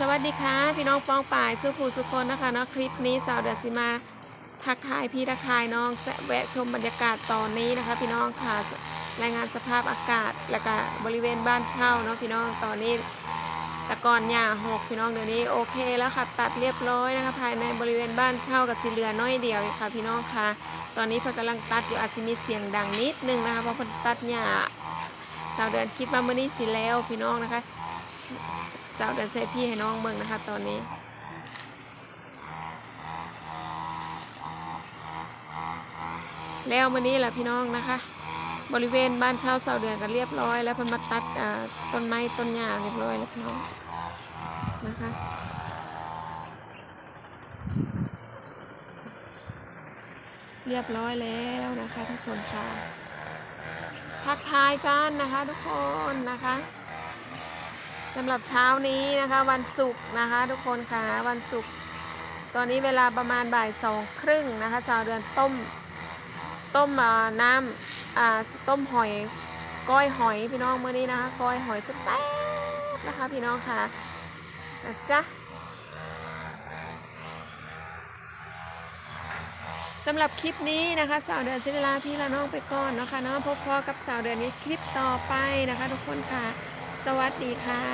สวัสดีค่ะ พี่น้องปองป่ายสุภูสุคนนะคะเนาะคลิปนี้สาวเดือดสิมาทักทายพี่ทักทายน้องแวะชมบรรยากาศตอนนี้นะคะ พี่น้องค่ะรายงานสภาพอากาศแล้วก็บริเวณบ้านเช่าเนาะพี่น้องตอนนี้แตะกอนหญ้าหกพี่น้องเดี๋ยวนี้โอเคแล้วค่ะตัดเรียบร้อยนะคะ ภายในบริเวณบ้านเช่ากับสีเหลือน้อยเดียวเองค่ะ พี่น้องค่ะ ตอนนี้พิ่นกำลังตัดอยู่อาจจะมีเสียงดังนิดนึงนะคะเพราะเพิ่นตัดหญ้าสาวเดือนคิดว่ามื้อนี้สิแล้วพี่น้องนะคะ สาวเดินเซพี่ให้น้องเบิ่งนะคะ ตอนนี้ แล้วมื้อนี้แหละพี่น้องนะคะ บริเวณบ้านเช่าสาวเดือนก็เรียบร้อย แล้วเพิ่นมาตัดต้นไม้ต้นหญ้าเรียบร้อยแล้วพี่น้องนะคะเรียบร้อยแล้วนะคะทุกคนค่ะ ทักทายกันนะคะทุกคนนะคะ สำหรับเช้านี้นะคะ วันศุกร์นะคะ ทุกคนค่ะวันศุกร์ตอนนี้เวลาประมาณบ่ายสองครึ่งนะคะชาวเดือนต้มต้มน้ำต้มหอยก้อยหอยพี่น้องเมื่อนี้นะคะก้อยหอยสุดแซ่บนะคะ พี่น้องค่ะนะจ๊ะสำหรับคลิปนี้นะคะสาวเดือนศิลาพี่ละน้องไปก่อนนะคะเนาะพบพอกับสาวเดือนนี้คลิปต่อไปนะคะ ทุกคนค่ะ สวัสดีค่ะ